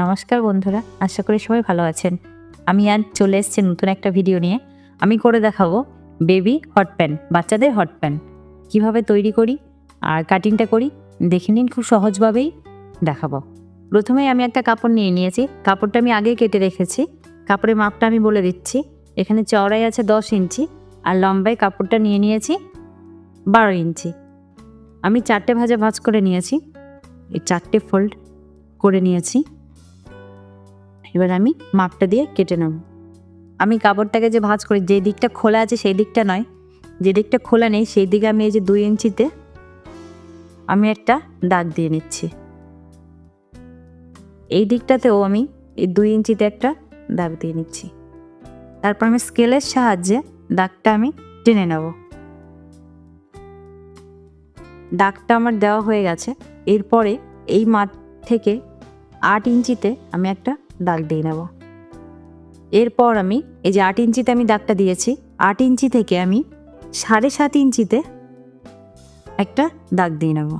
নমস্কার বন্ধুরা, আশা করি সবাই ভালো আছেন। আমি আজ চলে এসেছি নতুন একটা ভিডিও নিয়ে। আমি করে দেখাবো বেবি হট প্যান বাচ্চাদের হট প্যান্ট কীভাবে তৈরি করি আর কাটিংটা করি, দেখে নিন খুব সহজভাবেই দেখাবো। প্রথমেই আমি একটা কাপড় নিয়ে নিয়েছি। কাপড়টা আমি আগে কেটে রেখেছি। কাপড়ের মাপটা আমি বলে দিচ্ছি। এখানে চওড়াই আছে দশ ইঞ্চি আর লম্বায় কাপড়টা নিয়ে নিয়েছি বারো ইঞ্চি। আমি চারটে ভাজা ভাজ করে নিয়েছি। এই চারটে ফোল্ড করে নিয়েছি। এবার আমি মাপটা দিয়ে কেটে নেব। আমি কাপড়টাকে যে ভাঁজ করি, যে দিকটা খোলা আছে সেই দিকটা নয়। যে দিকটা খোলা নেই, সেই দিকে আমি এই যে দুই ইঞ্চিতে আমি একটা দাগ দিয়ে নিচ্ছি। এই দিকটাতেও আমি এই দুই ইঞ্চিতে একটা দাগ দিয়ে নিচ্ছি। তারপর আমি স্কেলের সাহায্যে দাগটা আমি টেনে নেব। দাগটা আমার দেওয়া হয়ে গেছে। এরপরে এই মাঠ থেকে আট ইঞ্চিতে আমি একটা দাগ দিয়ে নেব। এরপর আমি এই যে আট ইঞ্চিতে আমি দাগটা দিয়েছি, আট ইঞ্চি থেকে আমি সাড়ে সাত ইঞ্চিতে একটা দাগ দিয়ে নেব।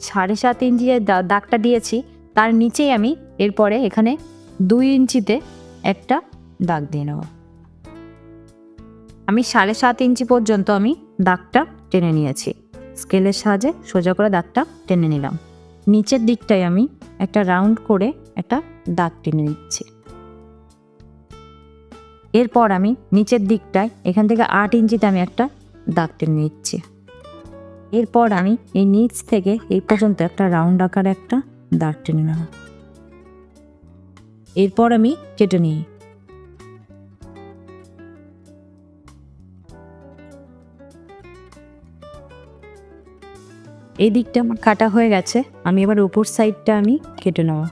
সাড়ে সাত ইঞ্চি দাগটা দিয়েছি, তার নিচেই আমি এরপরে এখানে দুই ইঞ্চিতে একটা দাগ দিয়ে নেব। আমি সাড়ে সাত ইঞ্চি পর্যন্ত আমি দাগটা টেনে নিয়েছি। স্কেলের সাহায্যে সোজা করে দাগটা টেনে নিলাম। নিচের দিকটায় আমি একটা রাউন্ড করে একটা দাগ টেনে নিচ্ছি। এরপর আমি নিচের দিকটায়, এখান থেকে আট ইঞ্চিতে আমি একটা দাগ টেনে নিচ্ছি। এরপর আমি এই নিচ থেকে এই পর্যন্ত একটা রাউন্ড আকারে একটা দাগ টেনে নেব। এরপর আমি কেটে নিই। এই দিকটা আমার কাটা হয়ে গেছে, আমি এবার উপর সাইডটা আমি কেটে নেওয়া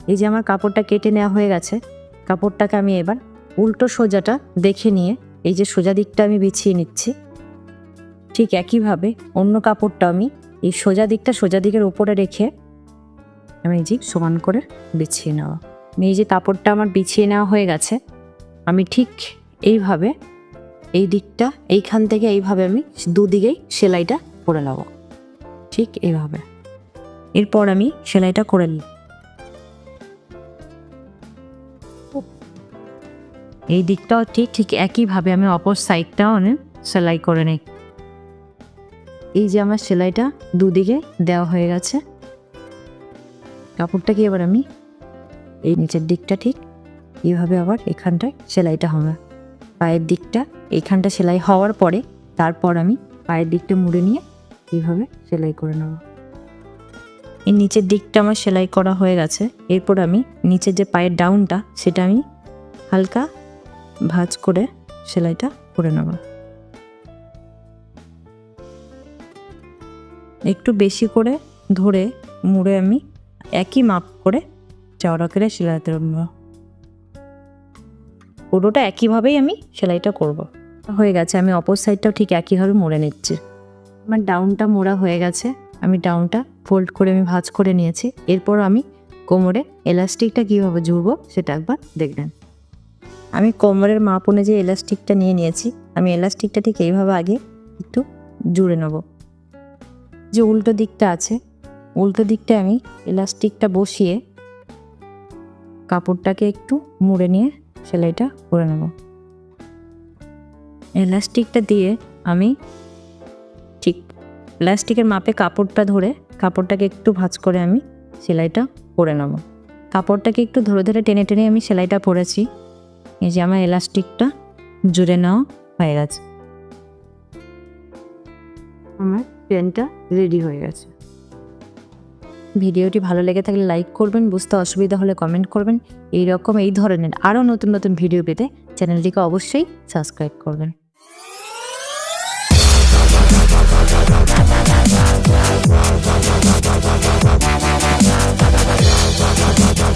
এই যে আমার কাপড়টা কেটে নেওয়া হয়ে গেছে, কাপড়টাকে আমি এবার উল্টো সোজাটা দেখে নিয়ে এই যে সোজা দিকটা আমি বিছিয়ে নিচ্ছি। ঠিক একইভাবে অন্য কাপড়টা আমি এই সোজা দিকটা সোজা দিকের উপরে রেখে আমি এই যে সমান করে বিছিয়ে নেওয়া আমি এই যে কাপড়টা আমার বিছিয়ে নেওয়া হয়ে গেছে, আমি ঠিক এইভাবে এই দিকটা এইখান থেকে এইভাবে আমি দুদিকেই সেলাইটা করে নেব ঠিক এইভাবে। এরপর আমি সেলাইটা করে নিই। এই দিকটাও ঠিক ঠিক একইভাবে আমি অপর সাইডটাও আমি সেলাই করে নিই। এই যে আমার সেলাইটা দুদিকে দেওয়া হয়ে গেছে। কাপড়টাকে এবার আমি এই নিচের দিকটা ঠিক এইভাবে আবার এখানটায় সেলাইটা হবে। পায়ের দিকটা এখানটা সেলাই হওয়ার পরে তারপর আমি পায়ের দিকটা মুড়ে নিয়ে এইভাবে সেলাই করে নেব। এই নিচের দিকটা আমার সেলাই করা হয়ে গেছে। এরপর আমি নিচের যে পায়ের ডাউনটা, সেটা আমি হালকা ভাঁজ করে সেলাইটা করে নেব। একটু বেশি করে ধরে মুড়ে আমি একই মাপ করে চওড়া করে সেলাইতে নেব। পুরোটা একইভাবেই আমি সেলাইটা করব। হয়ে গেছে, আমি অপর সাইডটাও ঠিক একইভাবে মুড়ে নিচ্ছি। আমার ডাউনটা মোড়া হয়ে গেছে। আমি ডাউনটা ফোল্ড করে আমি ভাঁজ করে নিয়েছি। এরপর আমি কোমরে এলাস্টিকটা কীভাবে জুড়বো সেটা একবার দেখবেন। আমি কোমরের মাপ অনুযায়ী এলাস্টিকটা নিয়ে নিয়েছি। আমি এলাস্টিকটা ঠিক এইভাবে আগে একটু জুড়ে নেব। যে উল্টো দিকটা আছে, উল্টো দিকটা আমি এলাস্টিকটা বসিয়ে কাপড়টাকে একটু মুড়ে নিয়ে সেলাইটা করে নেব। এলাস্টিকটা দিয়ে আমি ঠিক প্লাস্টিকের মাপে কাপড়টা ধরে কাপড়টাকে একটু ভাঁজ করে আমি সেলাইটা করে নেব। কাপড়টাকে একটু ধরে ধরে টেনে টেনে আমি সেলাইটা পরেছি। এই যে আমার এলাস্টিকটা জুড়ে নেওয়া হয়ে গেছে। আমার পেনটা রেডি হয়ে গেছে। ভিডিওটি ভালো লেগে থাকলে লাইক করবেন বুঝতে অসুবিধা হলে কমেন্ট করবেন। এই রকম এই ধরনের আরও নতুন নতুন ভিডিও পেতে চ্যানেলটিকে অবশ্যই সাবস্ক্রাইব করবেন।